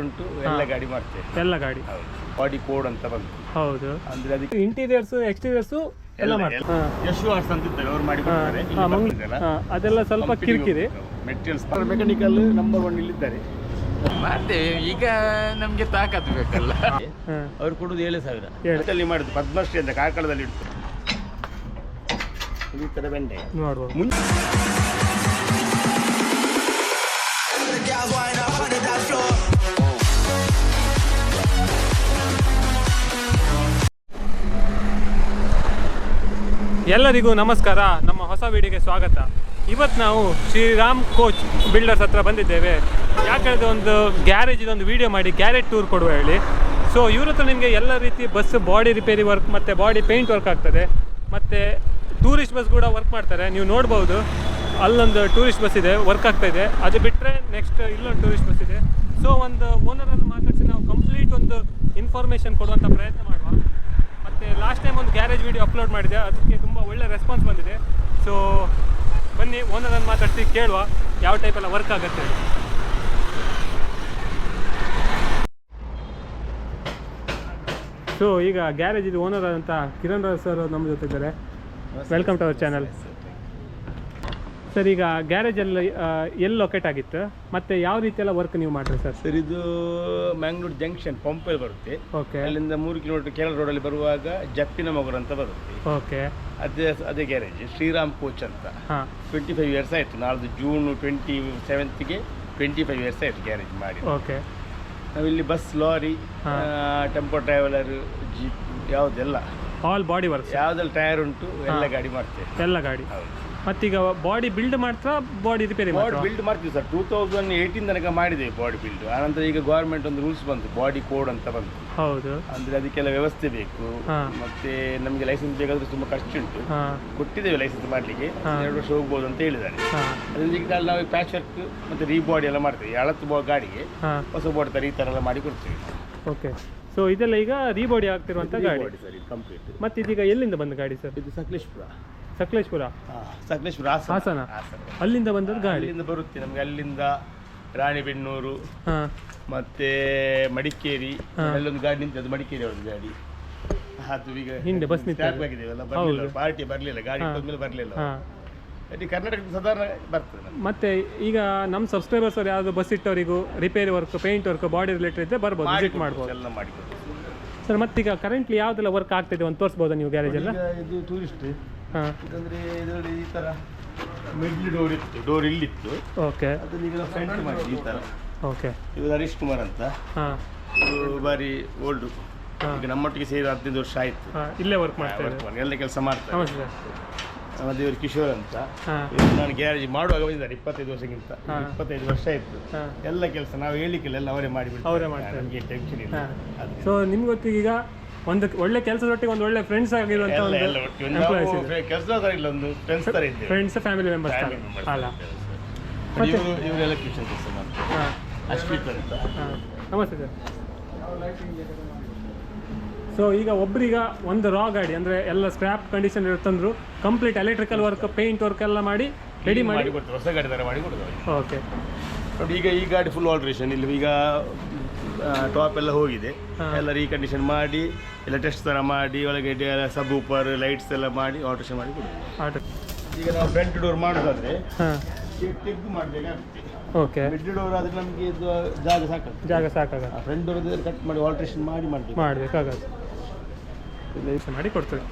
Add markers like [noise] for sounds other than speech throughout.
ಉಂಟು ಎಲ್ಲ ಗಾಡಿ ಮಾಡ್ತೇವೆ. ಎಲ್ಲ ಗಾಡಿ. ಹೌದು. ಬಾಡಿ ಕೋಡ್ ಅಂತ ಬಂತು. ಹೌದು. ಅಂದ್ರೆ ಅದಕ್ಕೆ ಇಂಟೀರಿಯರ್ಸ್ ಎಕ್ಸ್ಟೀರಿಯರ್ಸ್ ಎಲ್ಲ ಮಾಡ್ತಾರೆ. ಯಶು ಆರ್ಟ್ಸ್ ಅಂತ ಇದ್ದಾರೆ ಅವ್ರು ಮಾಡಿ ಅದೆಲ್ಲ ಸ್ವಲ್ಪ ಕಿರಿಕಿರಿ. ಮೆಟೀರಿಯಲ್ಸ್ ಮೆಕ್ಯಾನಿಕಲ್ ನಂಬರ್ ಒನ್ ಇಲ್ಲಿದ್ದಾರೆ. ಮಾಡ್ತೇವೆ. ಈಗ ನಮ್ಗೆ ತಾಕತ್ತು ಬೇಕಲ್ಲ. ಅವ್ರು ಕೊಡುದು ಏಳು ಸಾವಿರ. ಅಲ್ಲಿ ಮಾಡುದು? ಪದ್ಮಶ್ರೀ ಅಂತ ಕಾರ್ಕಳದಲ್ಲಿ ಇಡ್ತಾರೆ ಈ ತರ ಬೆಂಡೆ. ನೋಡ್ಬೋದು. ಎಲ್ಲರಿಗೂ ನಮಸ್ಕಾರ. ನಮ್ಮ ಹೊಸ ವಿಡಿಯೋಗೆ ಸ್ವಾಗತ. ಇವತ್ತು ನಾವು ಶ್ರೀರಾಮ್ ಕೋಚ್ ಬಿಲ್ಡರ್ಸ್ ಹತ್ರ ಬಂದಿದ್ದೇವೆ. ಯಾಕಂದರೆ ಒಂದು ಗ್ಯಾರೇಜ್ ಒಂದು ವಿಡಿಯೋ ಮಾಡಿ, ಗ್ಯಾರೇಜ್ ಟೂರ್ ಕೊಡುವ ಹೇಳಿ. ಸೊ ಇವ್ರ ಹತ್ರ ನಿಮಗೆ ಎಲ್ಲ ರೀತಿ ಬಸ್ ಬಾಡಿ ರಿಪೇರಿ ವರ್ಕ್ ಮತ್ತು ಬಾಡಿ ಪೇಂಟ್ ವರ್ಕ್ ಆಗ್ತದೆ. ಮತ್ತು ಟೂರಿಸ್ಟ್ ಬಸ್ ಕೂಡ ವರ್ಕ್ ಮಾಡ್ತಾರೆ. ನೀವು ನೋಡ್ಬೋದು, ಅಲ್ಲೊಂದು ಟೂರಿಸ್ಟ್ ಬಸ್ ಇದೆ ವರ್ಕ್ ಆಗ್ತಾ ಇದೆ. ಅದು ಬಿಟ್ಟರೆ ನೆಕ್ಸ್ಟ್ ಇಲ್ಲೊಂದು ಟೂರಿಸ್ಟ್ ಬಸ್ ಇದೆ. ಸೊ ಒಂದು ಓನರನ್ನು ಮಾತಾಡಿಸಿ ನಾವು ಕಂಪ್ಲೀಟ್ ಒಂದು ಇನ್ಫಾರ್ಮೇಷನ್ ಕೊಡುವಂಥ ಪ್ರಯತ್ನ ಮಾಡುವ. ಮತ್ತು ಲಾಸ್ಟ್ ಟೈಮ್ ಒಂದು ಗ್ಯಾರೇಜ್ ವಿಡಿಯೋ ಅಪ್ಲೋಡ್ ಮಾಡಿದೆ. ಅದಕ್ಕೆ ತುಂಬ ಒಳ್ಳೆ ರೆಸ್ಪಾನ್ಸ್ ಬಂದಿದೆ. ಸೊ ಬನ್ನಿ ಓನರನ್ನು ಮಾತಾಡಿಸಿ, ಕೇಳುವ ಯಾವ ಟೈಪ್ ಎಲ್ಲ ವರ್ಕ್ ಆಗುತ್ತೆ. ಸೊ ಈಗ ಗ್ಯಾರೇಜ್ ಇದು ಓನರ್ ಅಂತ ಕಿರಣ್ ರಾವ್ ಸರ್ ನಮ್ಮ ಜೊತೆ ಇದ್ದಾರೆ. Welcome to our channel sir ಈಗ ಗ್ಯಾರೇಜಲ್ಲಿ ಎಲ್ಲಿ ಲೊಕೇಟ್ ಆಗಿತ್ತು? ಮತ್ತೆ ಯಾವ ರೀತಿ ಎಲ್ಲ ವರ್ಕ್ ನೀವು ಮಾಡ್ರಿ ಸರ್? ಸರ್ ಇದು ಮ್ಯಾಂಗ್ಳೂರ್ ಜಂಕ್ಷನ್ ಪಂಪಲ್ಲಿ ಬರುತ್ತೆ. ಓಕೆ ಅಲ್ಲಿಂದ ಮೂರು ಕಿಲೋಮೀಟರ್ ಕೇರಳ ರೋಡಲ್ಲಿ ಬರುವಾಗ ಜಪ್ಪಿನ ಮಗುರ್ ಅಂತ ಬರುತ್ತೆ. ಓಕೆ ಅದೇ ಅದೇ ಗ್ಯಾರೇಜ್ ಶ್ರೀರಾಮ್ ಕೋಚ್ ಅಂತ. ಟ್ವೆಂಟಿ ಫೈವ್ ಇಯರ್ಸ್ ಆಯ್ತು. ನಾಳ್ದು ಜೂನ್ ಟ್ವೆಂಟಿ ಸೆವೆಂತ್ಗೆ ಟ್ವೆಂಟಿ ಫೈವ್ ಇಯರ್ಸ್ ಆಯ್ತು ಗ್ಯಾರೇಜ್ ಮಾಡಿ ಓಕೆ ನಾವಿಲ್ಲಿ bus lorry. Tempo traveller jeep ಯಾವುದೆಲ್ಲ. ಆಲ್ ಬಾಡಿ ವರ್ಕ್ ಯಾವುದೆಲ್ಲ ಟೈರ್ ಉಂಟು ಎಲ್ಲ ಗಾಡಿ ಮಾಡ್ತೇವೆ. ಎಲ್ಲ ಗಾಡಿ. ಹೌದು. ಮತ್ತೀಗ ಬಾಡಿ ಬಿಲ್ಡ್ ಮಾಡ್ತಾ ಬಾಡಿ ರಿಪೇರಿ ಬಾಡಿ ಬಿಲ್ಡ್ ಮಾಡ್ತೀವಿ ಸರ್. ಟೂ ತೌಸಂಡ್ ಏಯ್ಟೀನ್ ತನಕ ಮಾಡಿದೆ ಬಾಡಿ ಬಿಲ್ಡ್ ಆನಂತರ ಈಗ ಗೌರ್ಮೆಂಟ್ ಒಂದು ರೂಲ್ಸ್ ಬಂತು ಬಾಡಿ ಕೋಡ್ ಅಂತ ಬಂತು. ಹೌದು. ಅಂದ್ರೆ ಅದಕ್ಕೆಲ್ಲ ವ್ಯವಸ್ಥೆ ಬೇಕು. ಮತ್ತೆ ನಮಗೆ ಲೈಸೆನ್ಸ್ ಬೇಕಾದ್ರೆ ತುಂಬಾ ಕಷ್ಟ ಉಂಟು. ಕೊಟ್ಟಿದ್ದೇವೆ ಲೈಸೆನ್ಸ್ ಮಾಡ್ಲಿಕ್ಕೆ. ಎರಡು ವರ್ಷ ಹೋಗ್ಬೋದು ಅಂತ ಹೇಳಿದ್ದಾರೆ. ಅದ್ರಲ್ಲಿ ಅದರಿಂದ ಈಗ ನಾವು ಪ್ಯಾಚ್ ವರ್ಕ್ ಮತ್ತೆ ರೀಬಾಡಿ ಎಲ್ಲ ಮಾಡ್ತೇವೆ. ಅಳತ್ತು ಬಾ ಗಾಡಿಗೆ ಹೊಸ ಬಾಡಿ ತರ ಈ ತರ ಎಲ್ಲ ಮಾಡಿ ಕೊಡ್ತೇವೆ. ಓಕೆ ಸೊ ಇದೆಲ್ಲ ಈಗ ರೀಬಾಡಿ ಆಗ್ತಿರುವಂತ ಗಾಡಿ. ಸರ್ ಕಂಪ್ಲೀಟ್ ಮತ್ತೆ ಇದೀಗ ಎಲ್ಲಿಂದ ಬಂದ ಗಾಡಿ ಸರ್? ಇದು ಸಕಲೇಶ್ಪುರ. ಸಕಲೇಶ್ಪುರ? ಸಕಲೇಶ್ಪುರ ಹಾಸನ. ಹಾಸನ. ಹಾಸನ. ಅಲ್ಲಿಂದ ಬಂದದ್ದು ಗಾಡಿ? ಅಲ್ಲಿಂದ ಬರುತ್ತೆ ನಮ್ಗೆ ಅಲ್ಲಿಂದ ರಾಣಿಬೆನ್ನೂರು ಹಾಂ. ಮತ್ತೆ ಮಡಿಕೇರಿ. ಅಲ್ಲೊಂದು ಗಾಡಿ ನಿಂತದ್ದು ಮಡಿಕೇರಿ ಅವ್ರದ್ದು ಗಾಡಿ. ಅದು ಈಗ ಹಿಂದೆ ಬಸ್ ನಿಂತದ್ದು. ಸ್ಟಾಪ್ ಬರಲಿಲ್ಲ. ಪಾರ್ಟಿ ಬರಲಿಲ್ಲ ಗಾಡಿ. ಮೇಲೆ ಬರಲಿಲ್ಲ. ಹಾ. ಕರ್ನಾಟಕದ ಸಾಧಾರಣ ಬರ್ತದೆ ನಮ್ಗೆ. ಮತ್ತೆ ಈಗ ನಮ್ಮ ಸಬ್ಸ್ಕ್ರೈಬರ್ಸ್ ಅವ್ರು ಯಾವ್ದು bus ಇಟ್ಟವರಿಗೂ repair work paint work body related ಇದ್ರೆ ಬರ್ಬೋದು ವಿಸಿಟ್ ಮಾಡ್ಬೋದು. ಎಲ್ಲ ಮಾಡಿಕೊಡ್ತೀವಿ ಸರ್ ಮತ್ತೀಗ ಕರೆಂಟ್ಲಿ ಯಾವುದೆಲ್ಲ ವರ್ಕ್ ಆಗ್ತಿದೆ ಒಂದು ತೋರಿಸ್ಬೋದಾ ನೀವು ಗ್ಯಾರೇಜ್ ಎಲ್ಲ? ಇದು ಟೂರಿಸ್ಟ್ ಇದಂದ್ರೆ ಇದರಲ್ಲಿ ಈ ತರ ಮಿಡ್ಲ್ ಡೋರ್ ಇತ್ತು ಡೋರ್ ಇಲ್ಲಿತ್ತು. ಓಕೆ ಅದನ್ನ ಈಗ ಫ್ರಂಟ್ ಮಾಡಿ ಈ ತರ. ಓಕೆ ಇದು ಹರೀಶ್ ಕುಮಾರ್ ಅಂತ. ಹಾಂ. ಇವರು ಬಾರಿ ಓಲ್ಡ್. ಈಗ ನಮ್ಮೊಟ್ಟಿಗೆ ಸೇರಿ ಹದಿನೈದು ವರ್ಷ ಆಯ್ತು. ಇಲ್ಲೇ ವರ್ಕ್ ಮಾಡ್ತಾ work ಇದ್ದಾರೆ. ಮಾಡಿ, ಎಲ್ಲ ಕೆಲಸ ಮಾಡ್ತಾರೆ ನಮಸ್ತೆ. ಮತ್ತೆ ಇವರು ಕಿಶೋರ್ ಅಂತ. ಇವ್ರು ನಾನು ಗ್ಯಾರೇಜ್ ಮಾಡುವಾಗ ಬಂದಿದ್ದಾರೆ ಇಪ್ಪತ್ತೈದು ವರ್ಷಕ್ಕಿಂತ. ಇಪ್ಪತ್ತೈದು ವರ್ಷ ಆಯ್ತು. ಎಲ್ಲ ಕೆಲಸ ನಾವು ಹೇಳಿಕ್ಕಿಲ್ಲ ಎಲ್ಲ ಅವರೇ ಮಾಡಿಬಿಟ್ಟು ಅವರೇ ಮಾಡ್ತಾರೆ. ನಮಗೆ ಟೆನ್ಷನ್ ಇಲ್ಲ. ಸೊ ನಿಮ್ಗೆ ಗೊತ್ತಿಗೆ ಈಗ ಒಂದು ಒಳ್ಳೆ ಕೆಲಸದೊಟ್ಟಿಗೆ ಒಂದು ಒಳ್ಳೆ ಫ್ರೆಂಡ್ಸ್ ಆಗಿರುವಂತ ಎಲ್ಲ ಒಂದು ಎಲ್ಲ ಒಟ್ಟಿಗೆ ಒಂದು ಎಂಪ್ಲಾಯೀಸ್ ನಾವು ಇದೆ. ಕೆಲಸ ಇಲ್ಲ ಒಂದು ಫ್ರೆಂಡ್ಸ್ ತರ ಇದ್ದೇವೆ. Friends family members Family members ಅಲ್ಲ? ಇವರು ಇವರೆಲ್ಲ ಟ್ಯೂಷನ್ ಕೆಲಸ ಮಾಡ್ತಾರೆ ಹಾಂ. ಅಶ್ವಿತ್ ಅಂತ ಹಾಂ. ನಮಸ್ತೆ ಸರ್. ಸೊ ಈಗ ಒಬ್ರೀಗ ಒಂದು ರಾ ಗಾಡಿ ಅಂದರೆ ಎಲ್ಲ scrap condition ಇರುತ್ತಂದ್ರು complete electrical work paint work ಎಲ್ಲ ಮಾಡಿ ರೆಡಿ ಮಾಡಿ ಮಾಡಿ. ಕೊಡ್ತಾರೆ ಹೊಸ ಗಾಡಿ ತರ ಮಾಡಿ ಕೊಡ್ತಾರೆ. ಓಕೆ ನೋಡಿ ಈಗ ಈ ಗಾಡಿ ಫುಲ್ ಆಲ್ಟ್ರೇಷನ್ ಇಲ್ಲಿ ಈಗ ಟಾಪ್ ಎಲ್ಲ ಹೋಗಿದೆ. ಹಾ. ಎಲ್ಲ ರೀಕಂಡೀಷನ್ ಮಾಡಿ ಎಲ್ಲ ಟೆಸ್ಟ್ ಥರ ಮಾಡಿ ಒಳಗೆ ಸಬ್ ಊಪರ್ ಲೈಟ್ಸ್ ಎಲ್ಲ ಮಾಡಿ ಆಲ್ಟ್ರೇಷನ್ ಮಾಡಿ ಕೊಡ್ತೀವಿ ಆಟ ಈಗ ನಾವು ಫ್ರಂಟ್ ಡೋರ್ ಮಾಡೋದಾದ್ರೆ ಹಾಂ. ತೆಗೆದು ಮಾಡಬೇಕಾಗುತ್ತೆ ಓಕೆ ಮಿಡ್ ಡೋರ್ ಆದರೆ ನಮಗೆ ಇದು ಜಾಗ ಸಾಕಾಗ್ತದೆ ಜಾಗ ಸಾಕಾಗತ್ತೆ ಫ್ರಂಟ್ ಡೋರ್ ಕಟ್ ಮಾಡಿ ಆಲ್ಟ್ರೇಷನ್ ಮಾಡಿ ಮಾಡಬೇಕು. ಮಾಡಬೇಕಾಗತ್ತೆ. ಮಾಡಿ ಕೊಡ್ತೇವೆ.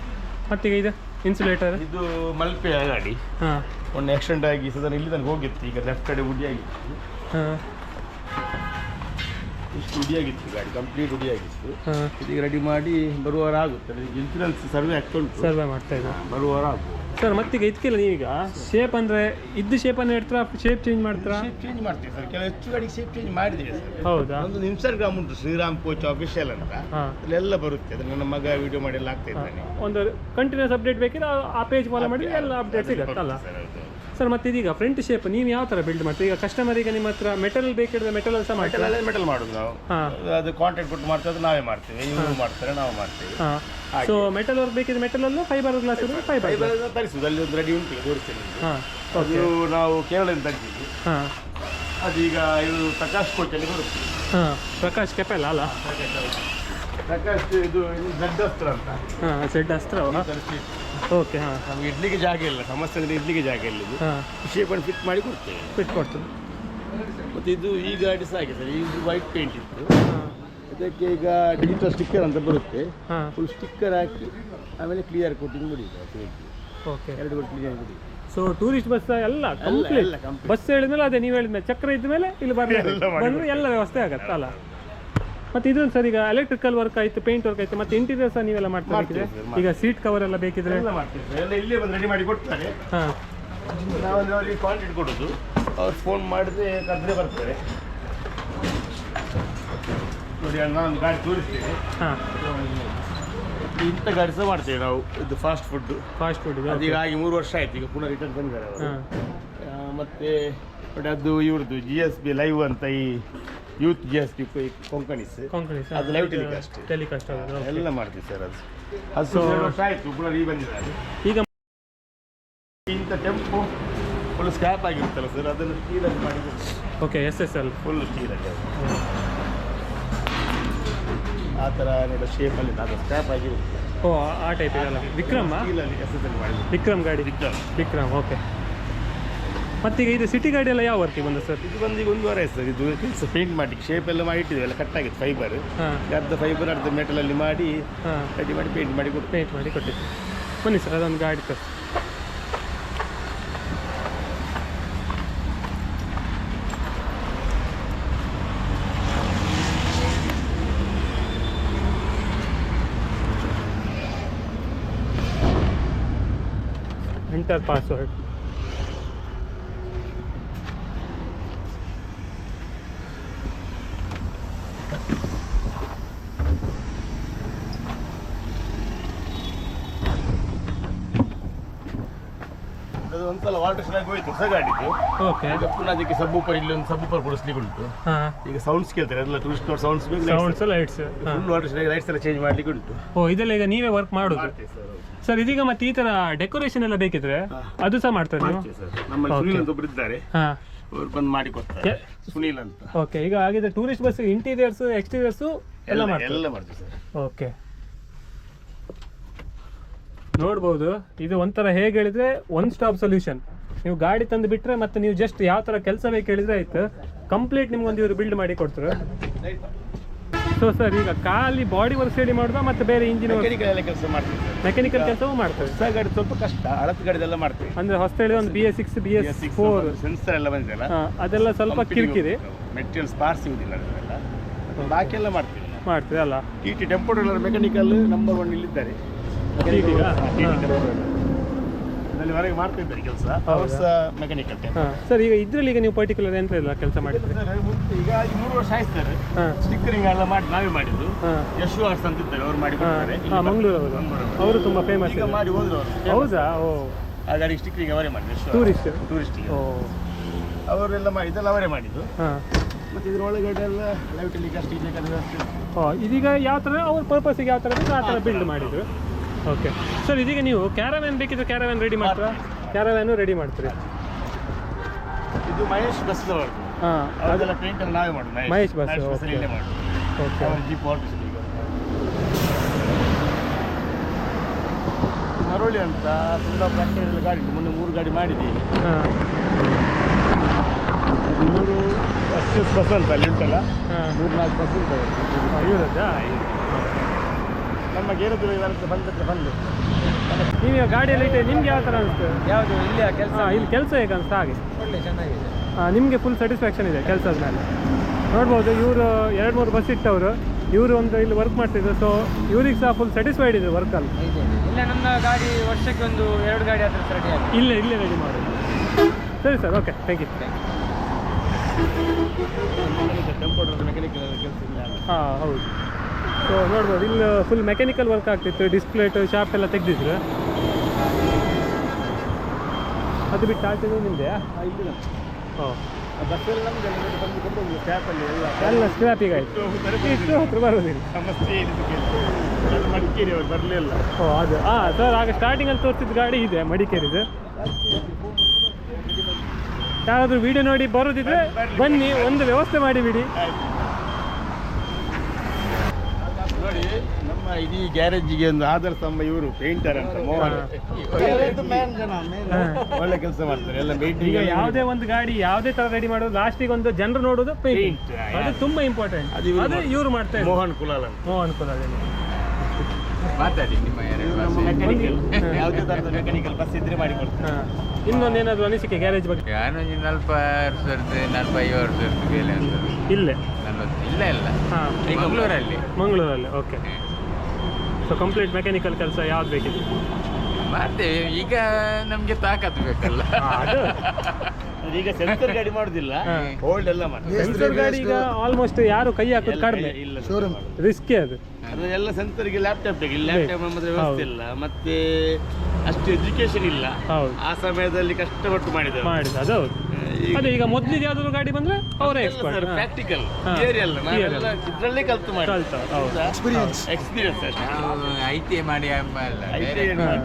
ಈಗ ಇದು ಇನ್ಸುಲೇಟರ್ ಇದು ಮಲ್ಪೆ ಗಾಡಿ. ಹಾಂ. ಒಂದು ಆಕ್ಸಿಡೆಂಟ್ ಆಗಿ ಸದನ ಇಲ್ಲಿ ತನಕ ಹೋಗಿತ್ತು ಈಗ ಲೆಫ್ಟ್ ಕಡೆ ಉಡಿ ಆಗಿತ್ತು. ಹಾಂ. ಇಷ್ಟು ಉಡಿಯಾಗಿತ್ತು ಗಾಡಿ ಕಂಪ್ಲೀಟ್ ಉಡಿಯಾಗಿತ್ತು ಹಾಂ. ಇದೀಗ ರೆಡಿ ಮಾಡಿ ಬರುವಾರ ಆಗುತ್ತೆ ಇನ್ಸೂರೆನ್ಸ್ ಸರ್ವೆ ಆಗ್ತಾ ಉಂಟು ಸರ್ವೆ ಮಾಡ್ತಾ ಇದ್ದಾರೆ. ಬರುವಾರ ಆಗ್ಬೋದು ಸರ್ ಮತ್ತೀಗ ಇದಕ್ಕೆಲ್ಲ ನೀವೀಗ? ಶೇಪ್ ಅಂದರೆ ಇದ್ದು ಶೇಪನ್ನು ಇಡ್ತೀರಾ ಶೇಪ್ ಚೇಂಜ್ ಮಾಡ್ತೀರಾ? ಶೇಪ್ ಚೇಂಜ್ ಮಾಡ್ತೀವಿ ಸರ್. ಕೆಲವು ಹೆಚ್ಚು ಗಾಡಿಗೆ ಶೇಪ್ ಚೇಂಜ್ ಮಾಡಿದ್ದೀವಿ ಸರ್. ಹೌದಾ? ಒಂದು ಇನ್ಸ್ಟಾಗ್ರಾಮ್ ಉಂಟು ಶ್ರೀರಾಮ್ ಕೋಚ್ ಅಫಿಷಿಯಲ್ ಅಂತ. ಹಾಂ. ಅಲ್ಲೆಲ್ಲ ಬರುತ್ತೆ. ಅದು ನನ್ನ ಮಗ ವಿಡಿಯೋ ಮಾಡಿ ಎಲ್ಲ ಆಗ್ತಾ ಇದ್ದಾನೆ. ಒಂದು ಕಂಟಿನ್ಯೂಸ್ ಅಪ್ಡೇಟ್ ಬೇಕಿದ್ರೆ ಆ- ಆ ಪೇಜ್ ಫಾಲೋ ಮಾಡಿ ಎಲ್ಲ ಅಪ್ಡೇಟ್ ಸಿಗುತ್ತಲ್ಲ? ಸರ್ ಹೌದು ಸರ್ ಮತ್ತೆ ಇದೀಗ ಫ್ರಂಟ್ ಶೇಪ್ ನೀವು ಯಾವ ಥರ ಬಿಲ್ಡ್ ಮಾಡ್ತೀರಿ? ಈಗ ಕಸ್ಟಮರಿಗೆ ನಿಮ್ಮ ಹತ್ರ ಮೆಟಲ್ ಬೇಕಿದ್ರೆ ಮೆಟಲ್ ಸಹ ಮಾಡ್ತೀರಾ? ಮೆಟಲ್ ಮೆಟಲ್ ಮಾಡೋದು ನಾವು. ಹಾಂ. ಅದು ಕಾಂಟ್ರಾಕ್ಟ್ ಕೊಟ್ಟು ಮಾಡ್ತಾರೆ ಅದು ನಾವೇ ಮಾಡ್ತೀವಿ. ನೀವು ಮಾಡ್ತಾರೆ ನಾವು ಮಾಡ್ತೀವಿ. ಹಾಂ. ಸೊ ಮೆಟಲ್ ವರ್ಕ್ ಬೇಕಿದ್ರೆ ಮೆಟಲ್ ಅಲ್ಲೂ ಫೈಬರ್ ಗ್ಲಾಸ್ ಇದ್ರೆ ಫೈಬರ್ ಫೈಬರ್ ತರಿಸುದು ಅಲ್ಲಿ ಒಂದು ರೆಡಿ ಉಂಟು ತೋರಿಸ್ತೇನೆ. ಹಾಂ. ಅದು ನಾವು ಕೇರಳದಿಂದ ತರಿಸಿದ್ವಿ ಹಾಂ. ಅದು ಈಗ ಇದು ಪ್ರಕಾಶ್ ಕೋಟೆಯಲ್ಲಿ ಬರುತ್ತೆ ಹಾಂ. ಪ್ರಕಾಶ್ ಕೆಪೆಲ್ಲ ಅಲ್ಲ? ಪ್ರಕಾಶ್ ಇದು ಜಡ್ ಅಸ್ತ್ರ ಅಂತ. ಹಾಂ ಸೆಡ್ ಅಸ್ತ್ರ ಓಕೆ ಹಾಂ ನಮ್ಗೆ ಇಡ್ಲಿಕ್ಕೆ ಜಾಗ ಇಲ್ಲ. ಸಮಸ್ಯೆ ಅಂದರೆ ಇಡ್ಲಿಕ್ಕೆ ಜಾಗ ಇಲ್ಲ ಇದು. ಹಾಂ. ಶೇಪನ್ನು ಫಿಟ್ ಮಾಡಿ ಕೊಡ್ತೇವೆ. ಫಿಟ್ ಕೊಡ್ತದೆ ಮತ್ತು ಇದು ಈ ಗಾಡಿ ಸಹ ಸರ್. ಇದು ವೈಟ್ ಪೇಂಟ್ ಇತ್ತು. ಅದಕ್ಕೆ ಈಗ ಡಿಜಿಟಲ್ ಸ್ಟಿಕ್ಕರ್ ಅಂತ ಬರುತ್ತೆ. ಹಾಂ. ಫುಲ್ ಸ್ಟಿಕ್ಕರ್ ಹಾಕಿ ಆಮೇಲೆ ಕ್ಲಿಯರ್ ಕೊಟ್ಟಿಂಗ್ ಬಿಡಿ ಓಕೆ ಎರಡು ಕೊಟ್ಟು ಕ್ಲಿಯರ್ ಕೊಡಿ ಸೊ ಟೂರಿಸ್ಟ್ ಬಸ್ ಎಲ್ಲ ಕಂಪ್ಲೀಟ್. ಬಸ್ ಹೇಳಿದ್ಮೇಲೆ ಅದೇ ನೀವು ಹೇಳಿದ್ಮೇಲೆ ಚಕ್ರ ಇದ್ಮೇಲೆ ಇಲ್ಲಿ ಬರ್ಲಿ ಎಲ್ಲ ಬಂದ್ರೆ ಎಲ್ಲ ವ್ಯವಸ್ಥೆ ಆಗತ್ತೆ ಅಲ್ಲ ಮತ್ತೆ ಇದು ಸರ್ ಈಗ ಎಲೆಕ್ಟ್ರಿಕಲ್ ವರ್ಕ್ ಆಯ್ತು ಪೇಂಟ್ ವರ್ಕ್ ಆಯ್ತು ಮತ್ತೆ ಇಂಟೀರಿಯರ್ ಸಹ ನೀವೆಲ್ಲ ಮಾಡ್ತಾ ಬೇಕಿದ್ರೆ ಈಗ ಸೀಟ್ ಕವರ್ ಎಲ್ಲ ಬೇಕಿದ್ರೆ? ಎಲ್ಲ ಇಲ್ಲೇ ಬಂದು ರೆಡಿ ಮಾಡಿ ಕೊಡ್ತಾರೆ. ಹಾಂ. ನಾವು ಅವರಿಗೆ ಕಾಂಟ್ಯಾಕ್ಟ್ ಕೊಡೋದು. ಅವ್ರು ಫೋನ್ ಮಾಡಿದ್ರೆ ಕದ್ರೆ ಬರ್ತಾರೆ. ನೋಡಿ ನಾನೊಂದು ಗಾಡಿ ತೋರಿಸ್ತೇನೆ. ಹಾಂ. ಇಂಥ ಗಾಡಿ ಸಹ ಮಾಡ್ತೇವೆ ನಾವು. ಇದು ಫಾಸ್ಟ್ ಫುಡ್ ಫಾಸ್ಟ್ ಫುಡ್ ಅದೀಗ ಆಗಿ ಮೂರು ವರ್ಷ ಆಯ್ತು ಈಗ ಪುನಃ ರಿಟರ್ನ್ ಬಂದಿದ್ದಾರೆ ಅವರು. ಮತ್ತೆ ನೋಡಿ ಅದು ಇವ್ರದ್ದು ಜಿ ಎಸ್ ಬಿ ಲೈವ್ ಅಂತ ಈ youth G S Konkani Konkanis Konkani ಅದು ಲೈವ್. ಟೆಲಿಕಾಸ್ಟ್ ಆಗೋದು okay. ಎಲ್ಲ ಮಾಡ್ತೀವಿ ಸರ್ ಅದು. So- ಎರಡು ವರ್ಷ ಆಯ್ತು ಪುನಃ ರೀ ಬಂದಿದ್ದಾರೆ ಈಗ ಇಂಥ ಟೆಂಪು ಫುಲ್ ಸ್ಕ್ಯಾಪ್ ಆಗಿರುತ್ತಲ್ಲ ಸರ್ ಅದನ್ನು ಸ್ಟೀಲಲ್ಲಿ ಮಾಡಿದ್ರು okay S S L full ಸ್ಟೀಲಲ್ಲಿ ಆ ಥರ ನೋಡಿ ಶೇಪಲ್ಲಿ ಅದು ಸ್ಕ್ಯಾಪ್ ಆಗಿರುತ್ತೆ. ಓ ಆ ಟೈಪ್ ಇದೆಲ್ಲ ವಿಕ್ರಮ್? ಸ್ಟೀಲಲ್ಲಿ ಎಸ್ ಎಸ್ ಮಾಡಿದ್ರು. ವಿಕ್ರಮ್ ಗಾಡಿ. ವಿಕ್ರಮ್. ವಿಕ್ರಮ್ ಓಕೆ ಮತ್ತೀಗ ಇದು ಸಿಟಿ ಗಾಡಿ ಎಲ್ಲ ಯಾವ ವರ್ಕಿಗೆ ಬಂದ ಸರ್ ಇದು ಬಂದು ಈಗ ಒಂದು ವಾರ ಆಯ್ತು ಸರ್ ಇದು ಕೆಲಸ ಪೇಂಟ್ ಮಾಡಿ ಶೇಪ್ ಎಲ್ಲ ಮಾಡಿ ಇಟ್ಟಿದ್ವಿ ಎಲ್ಲ ಕಟ್ ಆಗಿತ್ತು ಫೈಬರ್ ಹಾಂ. ಅರ್ಧ ಫೈಬರ್ ಅರ್ಧ ಮೆಟಲಲ್ಲಿ ಮಾಡಿ ಹಾಂ. ರೆಡಿ ಮಾಡಿ ಪೇಂಟ್ ಮಾಡಿ ಕೊಟ್ಟು. ಪೇಂಟ್ ಮಾಡಿ ಕೊಟ್ಟಿದ್ವಿ ಬನ್ನಿ ಸರ್ ಅದೊಂದು ಗಾಡಿ ಸರ್ ಎಂಟರ್ ಪಾಸ್ವರ್ಡ್ ಅದು ಒಂದ್ಸಲ ವಾಟರ್ ಸ್ಲಾಗ್ ಹೋಯ್ತು ಹೊಸ ಗಾಡಿದು ಓಕೆ ಈಗ ಪುನಃ ಅದಕ್ಕೆ ಸಬ್ಬೂಪರ್ ಇಲ್ಲಿ ಒಂದು ಸಬ್ಬೂಪರ್ ಕೊಡಿಸ್ಲಿಕ್ಕೆ ಉಂಟು ಹಾಂ. ಈಗ ಸೌಂಡ್ಸ್ ಕೇಳ್ತಾರೆ ಎಲ್ಲ ಟೂರಿಸ್ಟ್ ಸೌಂಡ್ಸ್ ಬೇಕು ಸೌಂಡ್ಸ್ ಲೈಟ್ಸ್ ಫುಲ್ ವಾಟರ್ ಸ್ಲಾಗ್ ಲೈಟ್ಸ್ ಎಲ್ಲ ಚೇಂಜ್ ಮಾಡ್ಲಿಕ್ಕೆ ಉಂಟು ಓ ಇದೆಲ್ಲ ಈಗ ನೀವೇ ವರ್ಕ್ ಮಾಡೋದು? ಸರ್ ಇದೀಗ ಮತ್ತೆ ಈ ತರ ಡೆಕೋರೇಷನ್ ಎಲ್ಲ ಬೇಕಿದ್ರೆ ಅದು ಸಹ ಮಾಡ್ತಾರೆ ನೀವು? ಸರ್ ನಮ್ಮಲ್ಲಿ. ಸುನೀಲ್ ಅಂತ ಒಬ್ರು ಇದ್ದಾರೆ. ಹಾ. ಅವ್ರು ಬಂದು ಮಾಡಿ ಕೊಡ್ತಾರೆ. ಸುನೀಲ್ ಅಂತ. ಓಕೆ ಈಗ ಹಾಗಿದ್ರೆ ಟೂರಿಸ್ಟ್ ಬಸ್ ಇಂಟೀರಿಯರ್ಸ್ ಎಕ್ಸ್ಟೀರಿಯರ್ಸ್ ಎಲ್ಲ ಎಲ್ಲ ಮಾಡ್ತಾರೆ. ಎಲ್ಲ ಮಾಡ್ತೀವಿ ಸರ್ ಓಕೆ ನೋಡ್ಬೋದು. ಇದು ಒಂಥರ ಹೇಗೆ ಹೇಳಿದ್ರೆ ಒನ್ ಸ್ಟಾಪ್ ಸೊಲ್ಯೂಷನ್ ನೀವು ಗಾಡಿ ತಂದು ಬಿಟ್ಟರೆ ಮತ್ತೆ ನೀವು ಜಸ್ಟ್ ಯಾವ ತರ ಕೆಲಸ ಬೇಕು ಹೇಳಿದ್ರೆ ಆಯ್ತು. ಕಂಪ್ಲೀಟ್ ನಿಮ್ಗೊಂದು ಇವರು ಬಿಲ್ಡ್ ಮಾಡಿ ಕೊಡ್ತಾರೆ. ಸೊ ಸರ್ ಈಗ ಖಾಲಿ ಬಾಡಿ ವರ್ಕ್ ರೆಡಿ ಮಾಡುವ ಮತ್ತೆ ಬೇರೆ ಇಂಜಿನ್ ಮೆಕ್ಯಾನಿಕಲ್ ಕೆಲಸ ಮಾಡ್ತೀವಿ ಸರ್ ಮೆಕ್ಯಾನಿಕಲ್ ಕೆಲಸವೂ ಮಾಡ್ತಾರೆ ಹೊಸ ಗಾಡಿ ಸ್ವಲ್ಪ ಕಷ್ಟ ಗಾಡಿದೆಲ್ಲ ಮಾಡ್ತೀವಿ. ಅಂದ್ರೆ ಹೊಸತಳಿ ಒಂದು B S six B S four sensor ಎಲ್ಲ ಅದೆಲ್ಲ ಸ್ವಲ್ಪ ಕಿರಿಕಿರಿ. ಮೆಟೀರಿಯಲ್ ಸ್ಪಾರ್ಸ್ ಸಿಗುದಿಲ್ಲ ಬಾಕಿ ಎಲ್ಲ ಮಾಡ್ತೀವಿ. ಮಾಡ್ತೀವಿ ಅಲ್ಲ. T T tempo mechanical number one ಇಲ್ಲಿದ್ದಾರೆ. TT ಗಾ? ಹಾ. ಅದರಲ್ಲಿ ಹೊರಗೆ ಮಾಡ್ತಿದ್ದಾರೆ ಕೆಲಸ. ಅವ್ರು ಸಹ ಮೆಕ್ಯಾನಿಕಲ್ ಸರ್ ಈಗ ಇದ್ರಲ್ಲಿ ಈಗ ನೀವು ಪರ್ಟಿಕ್ಯುಲರ್ ಎಂತ ಇಲ್ಲ ಕೆಲಸ ಮಾಡಿದ್ರೆ ಈಗ ಈ ಮೂರು ವರ್ಷ ಆಯ್ತಾರೆ ಸ್ಟಿಕ್ಕರಿಂಗ್ ಎಲ್ಲ ಮಾಡಿ ನಾವೇ ಮಾಡಿದ್ದು. ಯಶು ಆರ್ಟ್ಸ್ ಅಂತ ಇದ್ದಾರೆ ಅವ್ರು ಮಾಡಿ ಮಂಗಳೂರು ಅವರು ತುಂಬ ಫೇಮಸ್ ಈಗ ಮಾಡಿ ಹೋದ್ರು ಅವರು. ಹೌದಾ? ಓ. ಹಾಗಾಗಿ ಸ್ಟಿಕ್ಕರಿಂಗ್ ಅವರೇ ಮಾಡಿದ್ರು ಟೂರಿಸ್ಟ್ ಟೂರಿಸ್ಟ್ ಟೂರಿಸ್ಟಿಗೆ ಓ. ಅವರೆಲ್ಲ ಮಾಡಿ ಇದೆಲ್ಲ ಅವರೇ ಮಾಡಿದ್ದು. ಮತ್ತೆ ಇದ್ರೊಳಗಡೆ ಎಲ್ಲ ಲೈವ್ ಟೆಲಿಕಾಸ್ಟ್ ಇದೀಗ ಯಾವ ಥರ ಅವ್ರ ಪರ್ಪಸ್ ಯಾವ ಥರ ಆ ಥರ ಬಿಲ್ಡ್ ಮಾಡಿದ್ರು. ಓಕೆ ಸರ್ ಇದೀಗ ನೀವು ಕ್ಯಾರವ್ಯಾನ್ ಬೇಕಿದ್ರೆ ಕ್ಯಾರವ್ಯಾನ್ ರೆಡಿ ಮಾಡ್ತೀರಾ? ಕ್ಯಾರವ್ಯಾನು ರೆಡಿ ಮಾಡ್ತೀರಿ. ಇದು ಮಹೇಶ್ ಬಸ್ ಹಾಂ ಅದೆಲ್ಲ ಪೇಂಟ್ ಎಲ್ಲ ನಾವೇ ಮಾಡೋದು ಮಹೇಶ್. ಬಸ್, ಬಸ್ ಇಲ್ಲೇ ಮಾಡೋದು ಓಕೆ ಜೀಪ್ ಈಗ. ಮರಳಿ ಅಂತ ತುಂಬ ಪ್ರಾಕ್ಟಿಕಲ್ ಗಾಡಿ ಉಂಟು. ಮೊನ್ನೆ ಮೂರು ಗಾಡಿ ಮಾಡಿದ್ದೀವಿ ಹಾಂ. ಮೂರು ಅಷ್ಟು ಬಸ್ ಅಂತ ಅಲ್ಲಿ ಉಂಟಲ್ಲ? ಹಾಂ. ಮೂರು ನಾಲ್ಕು ಬಸ್ ಉಂಟು ನಮ್ಮ ಗೇರದು ಇವರದ್ದು ಬಂದಕ್ಕೆ ಬಂದು ನೀವು ಗಾಡಿಯಲ್ಲಿ ಇಟ್ಟೆ ನಿಮ್ಗೆ ಯಾವ ಥರ ಅನಿಸ್ತು? ಯಾವುದು ಇಲ್ಲಿ ಕೆಲಸ? ಇಲ್ಲಿ ಕೆಲಸ ಹೇಗೆ ಅನಿಸ್ತಾ? ಹಾಗೆ. ಒಳ್ಳೆ ಚೆನ್ನಾಗಿದೆ. ಹಾಂ ನಿಮಗೆ ಫುಲ್ ಸ್ಯಾಟಿಸ್ಫ್ಯಾಕ್ಷನ್ ಇದೆ ಕೆಲಸದ ಮೇಲೆ. ನೋಡ್ಬೋದು ಇವರು ಎರಡು ಮೂರು ಬಸ್ ಇಟ್ಟವರು. ಇವರು ಒಂದು ಇಲ್ಲಿ ವರ್ಕ್ ಮಾಡ್ತಿದ್ರು ಸೊ ಇವ್ರಿಗೆ ಸಹ ಫುಲ್ ಸ್ಯಾಟಿಸ್ಫೈಡ್ ಇದೆ ವರ್ಕಲ್ಲಿ ಇಲ್ಲ ನಮ್ಮ ಗಾಡಿ ವರ್ಷಕ್ಕೆ ಒಂದು ಎರಡು ಗಾಡಿ ಆದ್ರೆ ರೆಡಿ ಇಲ್ಲ ಇಲ್ಲೇ ಇಲ್ಲೇ ರೆಡಿ ಮಾಡಿ ಸರಿ sir okay thank you tempo mechanic ಕೆಲಸ ಇಲ್ಲ ಹಾಂ ಹೌದು. ಸೊ ನೋಡ್ಬೋದು ಇಲ್ಲಿ ಫುಲ್ ಮೆಕ್ಯಾನಿಕಲ್ ವರ್ಕ್ ಆಗ್ತಿತ್ತು ಡಿಸ್ಪ್ಲೇಟ್ ಶಾಪ್ ಎಲ್ಲ ತೆಗೆದಿದ್ರು. ಅದು ಬಿಟ್ಟು ಆಚೆದು ನಿಮ್ದೆ? ಆ, ಇಲ್ಲಿ ನಮ್ಮ ಓ. ಆ ಬಸ್ಸಲ್ಲಿ ನಮ್ಗೆ ಬಂದು ಸ್ಟ್ಯಾಪಲ್ಲಿ ಎಲ್ಲ. ಎಲ್ಲ ಆಯಿತು. ಇಷ್ಟು ಹತ್ರ ಬರೋದಿಲ್ಲ. ಸಮಸ್ಯೆ ಮಡಿಕೇರಿ ಅವ್ರು ಬರಲಿಲ್ಲ. ಓ ಅದು. ಹಾಂ ಸರ್ ಆಗ ಸ್ಟಾರ್ಟಿಂಗಲ್ಲಿ ತೋರಿಸಿದ ಗಾಡಿ ಇದೆ ಮಡಿಕೇರಿದು. ಯಾರಾದರೂ ವಿಡಿಯೋ ನೋಡಿ ಬರೋದಿದ್ರೆ ಬನ್ನಿ ಒಂದು ವ್ಯವಸ್ಥೆ ಮಾಡಿಬಿಡಿ ಆಯ್ತು ಇಡೀ ಗ್ಯಾರೇಜಿಗೆ ಒಂದು ಆಧಾರ್ ಸ್ತಂಭ ಇವರು ಪೇಂಟರ್ ಅಂತ ಮೋಹನ್. ಒಳ್ಳೆ ಕೆಲಸ ಮಾಡ್ತಾರೆ ಎಲ್ಲ ಈಗ ಯಾವುದೇ ಒಂದು ಗಾಡಿ ಯಾವುದೇ ತರ ರೆಡಿ ಮಾಡೋದು ಲಾಸ್ಟಿಗೆ ಒಂದು ಜನರು ನೋಡೋದು ಪೇಂಟ್ ಅದು ತುಂಬಾ ಇಂಪಾರ್ಟೆಂಟ್ ಅದು ಇವ್ರು ಅದು ಮಾಡ್ತಾರೆ. ಇವ್ರು ಮಾಡ್ತಾ ಇದ್ದಾರೆ ಮೋಹನ್ ಕುಲಾಲ್ ಅಂತ. ಮೋಹನ್ ಮಾತಾಡಿ ನಿಮ್ಮ ಎರಡು. ಮೆಕ್ಯಾನಿಕಲ್ ಯಾವುದೇ ತರದ ಮೆಕ್ಯಾನಿಕಲ್ ಬಸ್ ಇದ್ರೆ ಮಾಡಿ ಕೊಡ್ತಾರೆ. ಹಾ. ಇನ್ನೊಂದು ಏನಾದ್ರು ಅನಿಸಿಕೆ ಗ್ಯಾರೇಜ್ ಬಗ್ಗೆ? ನಲ್ಪ ವರ್ಷದ್ದು ವರ್ಷದ್ದು ಅಂತ. ಇಲ್ಲೇ. ನಲ್ವತ್ತು ಇಲ್ಲ ಇಲ್ಲ. ಹಾ. ಮಂಗಳೂರಲ್ಲಿ. ಮಂಗಳೂರಲ್ಲಿ ಓಕೆ. ಸೊ ಕಂಪ್ಲೀಟ್ ಮೆಕ್ಯಾನಿಕಲ್ ಕೆಲಸ ಯಾವ್ದು ಬೇಕಿತ್ತು? ಮಾಡ್ತೇವೆ ಈಗ ನಮ್ಗೆ ತಾಕತ್ ಬೇಕಲ್ಲ. [laughs] ಅದು. ಈಗ ಸೆನ್ಸರ್ ಗಾಡಿ ಮಾಡುದಿಲ್ಲ. ಓಲ್ಡ್ ಹೋಲ್ಡ್ ಎಲ್ಲ ಮಾಡ್ತಾರೆ. ಸೆನ್ಸರ್ ಗಾಡಿ ಈಗ ಆಲ್ಮೋಸ್ಟ್ ಯಾರು ಕೈ ಹಾಕೋದು ಕಡಿಮೆ. ಇಲ್ಲ. ರಿಸ್ಕ್ ಅದು. ಅದು ಎಲ್ಲ ಸೆನ್ಸರ್ಗೆ ಲ್ಯಾಪ್ಟಾಪ್ ಬೇಕು ಇಲ್ಲಿ ಲ್ಯಾಪ್ಟಾಪ್ ಮಾತ್ರ ವ್ಯವಸ್ಥೆ ಇಲ್ಲ. ಮತ್ತೆ ಅಷ್ಟು ಎಜುಕೇಶನ್ ಇಲ್ಲ. ಆ ಸಮಯದಲ್ಲಿ ಕಷ್ಟಪಟ್ಟು ಮಾಡಿದ್ದಾರೆ ಮಾಡಿದ ಅದು ಹೌದು. ಅದೇ ಈಗ ಮೊದ್ಲಿಗೆ ಯಾವ್ದಾದ್ರು ಗಾಡಿ ಬಂದ್ರೆ ಅವರೇ ಎಕ್ಸ್ಪರ್ಟ್ ಪ್ರಾಕ್ಟಿಕಲ್ ಹಾ. ಥಿಯರಿ ಅಲ್ಲ Theory ನಾವೆಲ್ಲ ಇದ್ರಲ್ಲೇ ಕಲ್ತು ಮಾಡಿ. ಎಕ್ಸ್ಪೀರಿಯನ್ಸ್ ನಾವು ಐ ಟಿ ಐ ಮಾಡಿ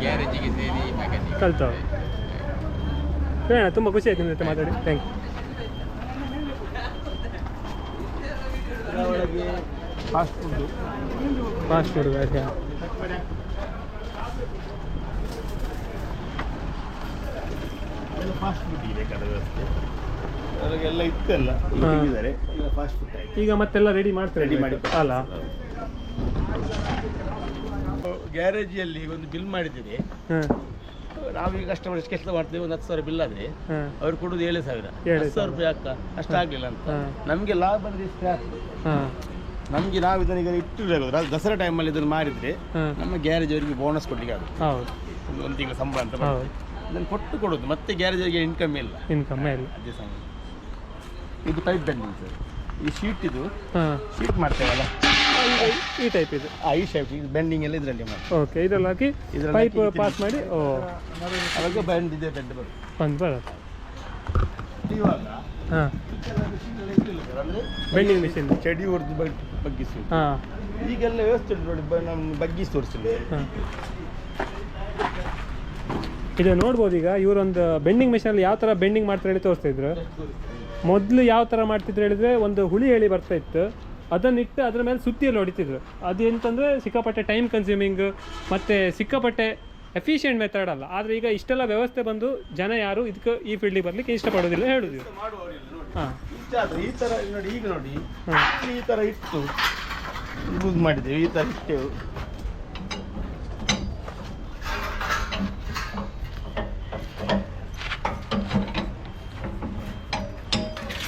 ಗ್ಯಾರೇಜಿಗೆ ಸೇರಿ ಮೆಕ್ಯಾನಿಕ್ ಕಲ್ತವ ಬೇಡ ತುಂಬ ಖುಷಿ ಆಯ್ತು ನಿಮ್ಮ ಜೊತೆ ಮಾತಾಡಿ. Thank you fast food fast food ಗಾಡಿ ಫಾಸ್ಟ್ ಫುಡ್ ಬೇಕಾದ ವ್ಯವಸ್ಥೆ ಅದಕ್ಕೆಲ್ಲ ಇತ್ತಲ್ಲ ಈಗ ಹಾ. ತೆಗೆದಿದ್ದಾರೆ. ಈಗ ಫಾಸ್ಟ್ ಫುಡ್ ಆಯ್ತು. ಈಗ ಮತ್ತೆಲ್ಲ ರೆಡಿ ಮಾಡ್ತಾರೆ Ready ಮಾಡಿ ಅಲ್ಲ. ಗ್ಯಾರೇಜಿಯಲ್ಲಿ ಒಂದು ಬಿಲ್ ಮಾಡಿದ್ದೀರಿ ಹಾಂ. ನಾವೀಗ ಕಸ್ಟಮರ್ ಎಷ್ಟು ಕೆಲಸ ಮಾಡ್ತೇವೆ? ಒಂದು ಹತ್ತು ಸಾವಿರ ಬಿಲ್ ಆದರೆ ಹಾಂ. ಅವ್ರು ಕೊಡೋದು ಏಳು ಸಾವಿರ. ಏಳು ಹತ್ತು ಸಾವಿರ ರೂಪಾಯಿ ಅಕ್ಕ ಅಷ್ಟಾಗಲಿಲ್ಲ ಅಂತ. ಹಾ. ನಮಗೆ ಲಾಭ ಬಂದರೆ ಇಷ್ಟೇ ಆಗ್ತದೆ. ಹಾಂ. ನಮಗೆ ನಾವು ಇದನ್ನ ಈಗ ಇಟ್ಟಿರಬೇಕು ದಸರಾ ಟೈಮಲ್ಲಿ ಇದನ್ನು ಮಾರಿದರೆ ಹಾಂ. ನಮ್ಮ ಗ್ಯಾರೇಜ್ ಅವರಿಗೆ ಬೋನಸ್ ಕೊಡ್ಲಿಕ್ಕೆ ಆಗುತ್ತೆ. ಹೌದು. ಒಂದು ತಿಂಗಳ ಸಂಬಳ ಅಂತ ಹೌದು. ಬರ್ತದೆ ಇದನ್ನು ಕೊಟ್ಟು ಕೊಡೋದು ಮತ್ತೆ ಗ್ಯಾರೇಜಿಗೆ ಇನ್ಕಮ್ ಇಲ್ಲ. ಇನ್ಕಮ್ ಇಲ್ಲ. ಅದೇ ಸಂಬಳ ಇದು ಪೈಪ್ ಬೆಂಡಿಂಗ್ ಸರ್. ಈ ಶೀಟ್ ಇದು. ಹಾಂ. ಶೀಟ್ ಮಾಡ್ತೇವಲ್ಲ? ಈ ಟೈಪ್ ಇದು. ಆ ಈ ಶೇಪ್ ಇದು ಬೆಂಡಿಂಗ್ ಎಲ್ಲ ಇದರಲ್ಲಿ ಮಾಡಿ ಓಕೆ ಇದೆಲ್ಲ ಹಾಕಿ ಇದ್ರಲ್ಲಿ ಪೈಪ್ ಹಾಕಿ ಪಾಸ್ ಮಾಡಿ ಓ. ಅವಾಗ ಬೆಂಡ್ ಇದೆ ಬೆಂಡ್ ಬರುತ್ತೆ. ಬಂದು ಬರುತ್ತೆ. ಇವಾಗ ಹಾಂ. ಅಂದರೆ ಬೆಂಡಿಂಗ್ ಮಿಷಿನ್ ಚಡಿ ಹೊಡೆದು ಬಗ್ಗಿಸಿ. ಹಾಂ. ಈಗೆಲ್ಲ ವ್ಯವಸ್ಥೆ ಉಂಟು ನೋಡಿ ಬ- ನಮ್ಮ ಬಗ್ಗಿಸಿ ತೋರಿಸಿಲ್ಲ ಇದು ನೋಡ್ಬೋದು ಈಗ ಇವರೊಂದು ಬೆಂಡಿಂಗ್ ಮೆಷಿನಲ್ಲಿ ಯಾವ ಥರ ಬೆಂಡಿಂಗ್ ಮಾಡ್ತಾರೆ ಹೇಳಿ ತೋರಿಸ್ತಿದ್ರು ಮೊದಲು ಯಾವ ಥರ ಮಾಡ್ತಿದ್ರು ಹೇಳಿದ್ರೆ ಒಂದು ಹುಳಿ ಹೇಳಿ ಬರ್ತಾ ಇತ್ತು. ಅದನ್ನಿಟ್ಟು ಅದ್ರ ಮೇಲೆ ಸುತ್ತಿಯಲ್ಲಿ ಹೊಡಿತಿದ್ರು. ಅದು ಎಂತಂದರೆ ಸಿಕ್ಕಾಪಟ್ಟೆ ಟೈಮ್ ಕನ್ಸ್ಯೂಮಿಂಗ್ ಮತ್ತು ಸಿಕ್ಕಾಪಟ್ಟೆ ಎಫಿಷಿಯೆಂಟ್ ಮೆಥಡ್ ಅಲ್ಲ. ಆದರೆ ಈಗ ಇಷ್ಟೆಲ್ಲ ವ್ಯವಸ್ಥೆ ಬಂದು ಜನ ಯಾರು ಇದಕ್ಕೆ ಈ ಫೀಲ್ಡಿಗೆ ಬರಲಿಕ್ಕೆ ಇಷ್ಟಪಡೋದಿಲ್ಲ ಹೇಳುದು ಹಾಂ. ಈ ಥರ ನೋಡಿ ಈಗ ನೋಡಿ. ಈ ಥರ ಇಟ್ಟು ಯೂಸ್ ಮಾಡಿದ್ದೇವೆ. ಈ ಥರ ಇಟ್ಟೆವು.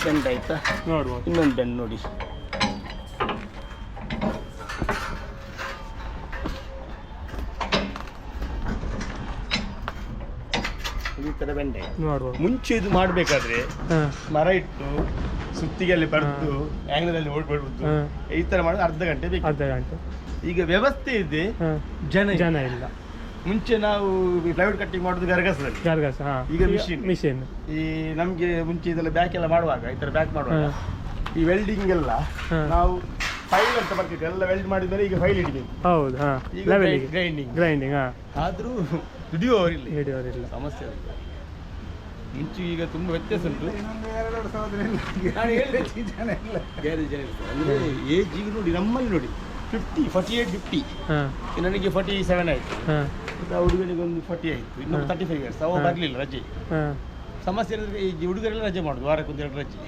ಬೆಂಡ್ ಆಯ್ತಾ? ನೋಡುವ. ಇನ್ನೊಂದು ಬೆಂಡ್ ನೋಡಿ. ಈ ತರ ಬೆಂಡ್ ನೋಡುವ. ಮುಂಚೆ ಇದು ಮಾಡಬೇಕಾದ್ರೆ ಮರ ಇಟ್ಟು ಸುತ್ತಿಗೆಲ್ಲಿ ಬರೆದು ಆಂಗ್ಲದಲ್ಲಿ ಅಲ್ಲಿ ಓಡ್ಬಿಡ್ಬಿಟ್ಟು ಈ ತರ ಮಾಡಿದ್ರೆ ಅರ್ಧ ಗಂಟೆ ಬೇಕು. ಅರ್ಧ ಗಂಟೆ. ಈಗ ವ್ಯವಸ್ಥೆ ಇದೆ. ಜನ. ಜನ ಇಲ್ಲ. ಮುಂಚೆ ನಾವು ಪ್ಲೈವುಡ್ ಕಟ್ಟಿಂಗ್ ಮಾಡುದು ಗರಗಸದಲ್ಲಿ. ಗರಗಸ ಹಾ. ಈಗ ಮಿಷಿನ್ ಮಿಷಿನ್ ಈ ನಮ್ಗೆ ಮುಂಚೆ ಇದೆಲ್ಲ ಬ್ಯಾಕ್ ಎಲ್ಲ ಮಾಡುವಾಗ ಈ ತರ ಬ್ಯಾಕ್ ಮಾಡುವಾಗ ಈ ವೆಲ್ಡಿಂಗ್ ಎಲ್ಲ ನಾವು ಫೈಲ್ ಅಂತ ಬರ್ತಿತ್ತು ಎಲ್ಲ ವೆಲ್ಡ್ ಮಾಡಿದ್ರೆ ಈಗ ಫೈಲ್ ಇಡಬೇಕು ಹೌದು ಹಾ. ಈಗ ಲೆವೆಲಿಗೆ ಗ್ರೈಂಡಿಂಗ್ ಗ್ರೈಂಡಿಂಗ್ ಹಾಂ. ಆದ್ರೂ ದುಡಿಯುವವರಿಲ್ಲ ಹಿಡಿಯೋರಿಲ್ಲ ಸಮಸ್ಯೆ ಅದು. ಮುಂಚೆ ಈಗ ತುಂಬಾ ವ್ಯತ್ಯಾಸ ಉಂಟು. ಗ್ಯಾರೇಜ್. ಅಂದ್ರೆ ಏಜ್ ಈಗ ನೋಡಿ ನಮ್ಮಲ್ಲಿ ನೋಡಿ ಫಿಫ್ಟಿ ಫಾರ್ಟಿ ಏಟ್ ಫಿಫ್ಟಿ ಹಾಂ. ನನಗೆ ಫಾರ್ಟಿ ಸೆವೆನ್ ಆಯ್ತು ಆ ಹುಡುಗನಿಗೆ ಒಂದು ಫಾರ್ಟಿ ಆಯ್ತು ಇನ್ನೊಂದು. ತರ್ಟಿ ಫೈವ್ ಇಯರ್ಸ್ ಅವ. ಬರಲಿಲ್ಲ ರಜೆ. ಸಮಸ್ಯೆ ಏನಂದ್ರೆ ಈ ಹುಡುಗರೆಲ್ಲ ರಜೆ ಮಾಡೋದು ವಾರಕ್ಕೆ ಒಂದೆರಡು ರಜೆ.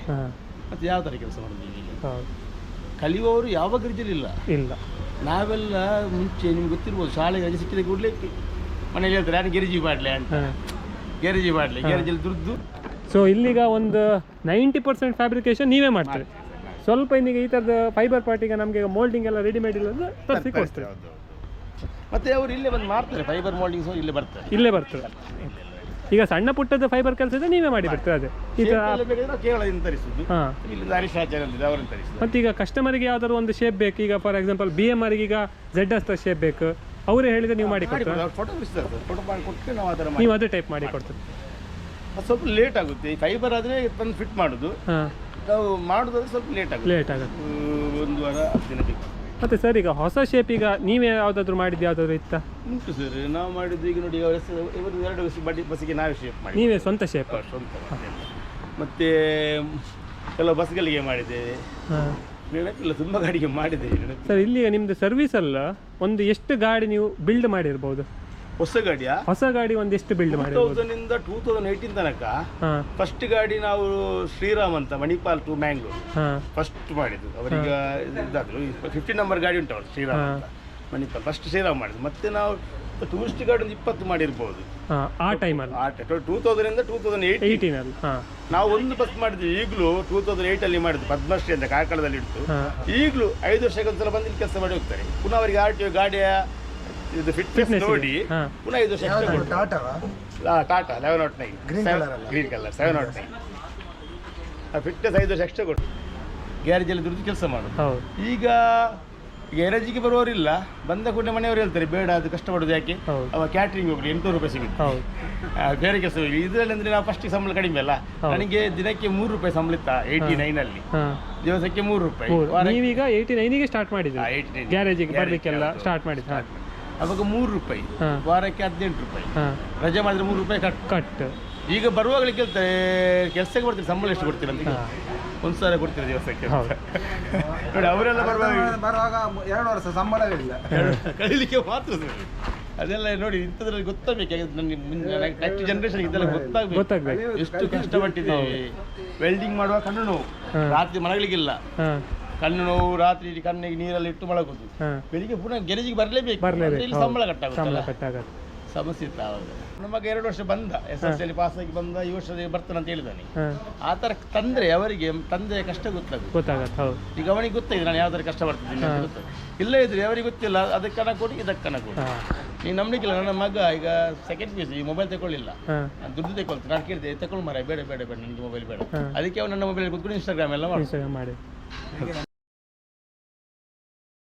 ಮತ್ತೆ ಯಾವ ಥರ ಕೆಲಸ ಮಾಡೋದು ಈಗ? ಹೌದು. ಕಲಿಯುವವರು ಯಾವ ಗರಿಜಲಿಲ್ಲ ಇಲ್ಲ. ನಾವೆಲ್ಲ ಮುಂಚೆ ನಿಮ್ಗೆ ಗೊತ್ತಿರ್ಬೋದು ಶಾಲೆಗೆ ರಜೆ ಸಿಕ್ಕಿದ ಕೂಡಲೇ ಮನೇಲಿ ಹೇಳ್ತಾರೆ ಯಾರು ಗೆರೆಜಿ ಮಾಡಲಿ ಅಂತ. ಗೆರೆಜಿ ಮಾಡಲಿ ಗೆರೆಜಲ್ಲಿ ದುಡ್ದು ಸೊ ಇಲ್ಲಿಗ ಒಂದು ನೈಂಟಿ ಪರ್ಸೆಂಟ್ ಫ್ಯಾಬ್ರಿಕೇಶನ್ ನೀವೇ ಮಾಡ್ತೀರಿ. ಸ್ವಲ್ಪ ಇನ್ನೀಗ ಈ ಥರದ ಫೈಬರ್ ಪಾರ್ಟಿಗೆ ನಮಗೆ ಮೋಲ್ಡಿಂಗ್ ಎಲ್ಲ ರೆಡಿಮೇಡ್ ಇಲ್ಲ ಅಂದ್ರೆ ತರಿಸಿ ಕೊಡ್ತೀವಿ ಮತ್ತೆ ಅವರು ಇಲ್ಲೇ ಬಂದು ಮಾಡ್ತಾರೆ ಫೈಬರ್ ಮೋಲ್ಡಿಂಗ್ಸ್ ಇಲ್ಲೇ ಬರ್ತಾರೆ. ಇಲ್ಲೇ ಬರ್ತದೆ ಈಗ ಸಣ್ಣ ಪುಟ್ಟದ ಫೈಬರ್ ಕೆಲಸ ಇದೆ ನೀವೇ ಮಾಡಿ ಬರ್ತದೆ ಅದೇ. ಈಗ Shape ಎಲ್ಲ ಬೇಕಾದ್ರೆ ನಾವು ಕೇರಳದಿಂದ ತರಿಸುದು. ಹಾಂ. ಇಲ್ಲಿಂದ ಹರೀಶ್ ಆಚಾರ್ಯ ಅಂತ ಅವರನ್ನು ತರಿಸುದು. ಮತ್ತೀಗ ಕಸ್ಟಮರಿಗೆ ಯಾವ್ದಾದ್ರು ಒಂದು ಶೇಪ್ ಬೇಕು. ಈಗ ಫಾರ್ ಎಕ್ಸಾಂಪಲ್ ಬಿ ಎಂ ಆರ್ಗೆ ಈಗ ಝೆಡ್ ಅಸ್ತ ಶೇಪ್ ಬೇಕು. ಅವರೇ ಹೇಳಿದ್ರೆ ನೀವು ಮಾಡಿ ಕೊಡ್ತೀರಾ? ಫೋಟೋ ಬಿಡಿಸ್ತಾರೆ ಫೋಟೋ ಮಾಡಿ ಕೊಟ್ಟು ನಾವು ಅದೇ ಟೈಪ್ ಮಾಡಿ ಕೊಡ್ತೀರಿ? ಅದು ಸ್ವಲ್ಪ ಲೇಟ್ ಆಗುತ್ತೆ. ಈ ಫೈಬರ್ ಆದರೆ ಬಂದು ಫಿಟ್ ಮಾಡುದು. ಹಾಂ. ನಾವು ಮಾಡೋದಾದ್ರೆ ಸ್ವಲ್ಪ ಲೇಟ್ ಆಗುತ್ತೆ. ಲೇಟ್ ಆಗುತ್ತೆ. ಆ, ಒಂದು ವಾರ ಹತ್ತು ದಿನ ಬೇಕು. ಮತ್ತೆ ಸರ್ ಈಗ ಹೊಸ ಶೇಪ್ ಈಗ ನೀವೇ ಯಾವ್ದಾದ್ರು ಮಾಡಿದ್ದು ಯಾವುದಾದ್ರು ಇತ್ತಾ? ಉಂಟು ಸರ್ ನಾವು ಮಾಡಿದ್ದು ಈಗ ನೋಡಿ ಅವರ ಎರಡು ವರ್ಷ ಬಡ್ಡಿ ಬಸ್ಸಿಗೆ ನಾವೇ ಶೇಪ್ ಮಾಡಿ ನೀವೇ ಸ್ವಂತ ಶೇಪ್ ಸ್ವಂತ ಮತ್ತೆ ಕೆಲವು ಬಸ್ಗಳಿಗೆ ಮಾಡಿದ್ದೇವೆ ಹಾಂ. ನೆನಪಿಲ್ಲ ತುಂಬ ಗಾಡಿಗೆ ಮಾಡಿದೆ ಸರ್ ಇಲ್ಲಿ ನಿಮ್ದು ಸರ್ವಿಸ್ ಅಲ್ಲ ಒಂದು ಎಷ್ಟು ಗಾಡಿ ನೀವು ಬಿಲ್ಡ್ ಮಾಡಿರ್ಬೋದು? ಹೊಸ ಗಾಡಿಯಾ? ಹೊಸ ಗಾಡಿ ಒಂದಿಷ್ಟು ಬಿಲ್ಡ್ ಟೂ ಮಾಡಿರ್ಬೋದು ತೌಸಂಡ್ ಇಂದ ಟೂ ತೌಸಂಡ್ ಏಯ್ಟೀನ್ ತನಕ ಹಾಂ. ಫಸ್ಟ್ ಗಾಡಿ ನಾವು ಶ್ರೀರಾಮ್ ಅಂತ ಮಣಿಪಾಲ್ ಟು ಮ್ಯಾಂಗ್ಳೂರ್ ಹಾಂ. ಫಸ್ಟ್ ಮಾಡಿದ್ದು. ಅವರೀಗ ಇದಾದ್ರು. ಫಿಫ್ಟಿ ನಂಬರ್ ಗಾಡಿ ಉಂಟು ಅವ್ರು ಶ್ರೀರಾಮ್ ಅಂತ. ಮಣಿಪಾಲ್ ಫಸ್ಟ್ ಶ್ರೀರಾಮ್ ಮಾಡಿದ್ದು. ಮತ್ತೆ ನಾವು ಟೂರಿಸ್ಟ್ ಗಾಡಿ ಒಂದು ಇಪ್ಪತ್ತು ಮಾಡಿರ್ಬೋದು. ಹಾಂ ಆ ಟೈಮಲ್ಲಿ ಆ ಟೂ ತೌಸಂಡ್ ಇಂದ ಟೂ ತೌಸಂಡ್ ಏಯ್ಟ್ ಏಯ್ಟೀನಲ್ಲಿ ಹಾಂ. ನಾವು ಒಂದು ಬಸ್ ಮಾಡಿದ್ವಿ ಈಗಲೂ ಟೂ ತೌಸಂಡ್ ಏಯ್ಟಲ್ಲಿ ಮಾಡಿದ್ದು ಪದ್ಮಶ್ರೀ ಅಂತ ಕಾರ್ಕಳದಲ್ಲಿ ಇಟ್ಟು ಹಾಂ. ಈಗಲೂ ಐದು ವರ್ಷಕ್ಕೊಂದ್ಸಲ ಬಂದು ಇಲ್ಲಿ ಕೆಲಸ ಮಾಡಿ ಹೋಗ್ತಾರೆ. ಪುನಃ ಅವರಿಗೆ ಆರ್ ಟಿ ಗಾಡಿಯ ಇದು ಫಿಟ್ನೆಸ್ Fitness ಇದೆ. ನೋಡಿ ಹಾ. ಪುನಃ ಇದು ವರ್ಷ extra ಕೊಡ್ತಾರೆ. ಟಾಟಾವಾ ಆ, Tata eleven nought nine Green colour ಅಲ್ಲ? Green colour seven nought nine fitness ಐದು ವರ್ಷ ಎಕ್ಸ್ಟ್ರಾ ಕೊಟ್ಟು ಗ್ಯಾರೇಜಲ್ಲಿ ದುಡಿದು ಕೆಲಸ ಮಾಡೋದು ಹೌದು. ಈಗ ಗ್ಯಾರೇಜಿಗೆ ಬರುವವರಿಲ್ಲ ಬಂದ ಕೂಡಲೇ ಮನೆಯವರು ಹೇಳ್ತಾರೆ ಬೇಡ ಅದು ಕಷ್ಟಪಡೋದು ಯಾಕೆ? ಹೌದು. ಅವ ಕ್ಯಾಟ್ರಿಂಗ್ ಹೋಗ್ಲಿ ಎಂಟುನೂರು ರೂಪಾಯಿ ಸಿಗುತ್ತೆ. ಹೌದು. ಆ, ಬೇರೆ ಕೆಲಸ ಇದರಲ್ಲಿ ಅಂದ್ರೆ ನಾವು ಫಸ್ಟ್ ಸಂಬಳ ಕಡಿಮೆ ಅಲ್ಲ. ಹೌದು. ನನಗೆ ದಿನಕ್ಕೆ ಮೂರು ರೂಪಾಯಿ ಸಂಬಳ ಇತ್ತ? ಏಯ್ಟಿ ನೈನ್ ಅಲ್ಲಿ. ದಿವಸಕ್ಕೆ ಮೂರು ರೂಪಾಯಿ. ಮೂರು. ವಾರಕ್ಕೆ- ನೀವೀಗ ಏಯ್ಟಿ ನೈನಿಗೆ ಸ್ಟಾರ್ಟ್ ಮಾಡಿದ್ರಿ ಆ, 89. ಗ್ಯಾರೇಜಿಗೆ ಬರ್ಲಿಕ್ಕೆಲ್ಲ. ಸ್ಟಾರ್ಟ್ ಮಾಡಿದ್ದು ಹಾಂ. ಅವಾಗ ಮೂರು ರೂಪಾಯಿ ವಾರಕ್ಕೆ ಹದಿನೆಂಟು ರೂಪಾಯಿ. ರಜೆ ಮಾಡಿದ್ರೆ ಮೂರು ರೂಪಾಯಿ ಕಟ್. ಕಟ್ ಈಗ ಬರುವಾಗಲೇ ಕೇಳ್ತಾರೆ ಕೆಲಸಕ್ಕೆ ಬರ್ತೀರಿ ಸಂಬಳ ಎಷ್ಟು ಕೊಡ್ತೀರಾ ಅಂತ ಒಂದು ಸಾವಿರ ಕೊಡ್ತೀರಾ ದಿವಸಕ್ಕೆ ನೋಡಿ ಅವರೆಲ್ಲ ಬರುವಾಗ ಬರುವಾಗ ಎರಡು ವರ್ಷ ಸಂಬಳವಿಲ್ಲ ಕಳಿಲಿಕ್ಕೆ ಮಾತ್ರ. ಅದೆಲ್ಲ ನೋಡಿ ಇಂಥದ್ರಲ್ಲಿ ಗೊತ್ತಾಗಬೇಕು ನನಗೆ ನೆಕ್ಸ್ಟ್ ಜನರೇಷನ್ ಇದೆಲ್ಲ ಗೊತ್ತಾಗಬೇಕು. ಎಷ್ಟು ಕಷ್ಟಪಟ್ಟಿದ್ದೀವಿ. ವೆಲ್ಡಿಂಗ್ ಮಾಡುವ ಕಣ್ಣು ನೋವು. ರಾತ್ರಿ ಮನೆಗಳಿಗಿಲ್ಲ ಕಣ್ಣು ನೋವು ರಾತ್ರಿ ಇಡೀ ಕಣ್ಣಿಗೆ ನೀರಲ್ಲಿ ಇಟ್ಟು ಮಳಗುದು ಬೆಳಿಗ್ಗೆ ಪುನಃ ಗೆರೆಜಿಗೆ ಬರಲೇಬೇಕು. ಇಲ್ಲಿ ಸಂಬಳ ಕಟ್ಟಾಗುತ್ತಲ್ಲ ಕಟ್ಟಾಗತ್ತೆ. ಸಮಸ್ಯೆ ಇತ್ತು ಆವಾಗ. ನಮಗೆ ಎರಡು ವರ್ಷ ಬಂದ ಎಸ್ ಎಸ್ ಎಲ್ ಪಾಸ್ ಆಗಿ ಬಂದ ಈ ವರ್ಷದಲ್ಲಿ ಬರ್ತಾನೆ ಅಂತ ಹೇಳಿದಾನೆ ಆ ಥರ ತಂದ್ರೆ ಅವರಿಗೆ ತಂದೆ ಕಷ್ಟ ಗೊತ್ತಾಗುತ್ತೆ. ಈಗ ಅವನಿಗೆ ಗೊತ್ತಾಗಿದೆ ನಾನು ಯಾವ ಥರ ಕಷ್ಟ ಬರ್ತಿದ್ದೀನಿ ಅಂತ. ಇಲ್ಲ ಇದ್ರೆ ಅವರಿಗೆ ಗೊತ್ತಿಲ್ಲ ಅದಕ್ಕನ ಕಣ ಕೊಡಿ ಇದಕ್ಕೆ ಕಣ ಕೊಡಿ. ನೀನು ನಂಬಲಿಕ್ಕಿಲ್ಲ ನನ್ನ ಮಗ ಈಗ ಸೆಕೆಂಡ್ ಪಿ ಈ ಮೊಬೈಲ್ ತಗೊಳ್ಳಿಲ್ಲ. ದುಡ್ಡು ತಗೊಳ್ತೀನಿ ನಾನು ಕೇಳಿದೆ ತಗೊಳ್ಳು ಮರ ಬೇಡ ಬೇಡ ಬೇಡ ನನಗೆ ಮೊಬೈಲ್ ಬೇಡ. ಅದಕ್ಕೆ ಅವನು ನನ್ನ ಮೊಬೈಲ್ ಕೂತ್ಕೊಂಡು ಇನ್ಸ್ಟಾಗ್ರಾಮ್ ಎಲ್ಲ ಮಾಡಿ.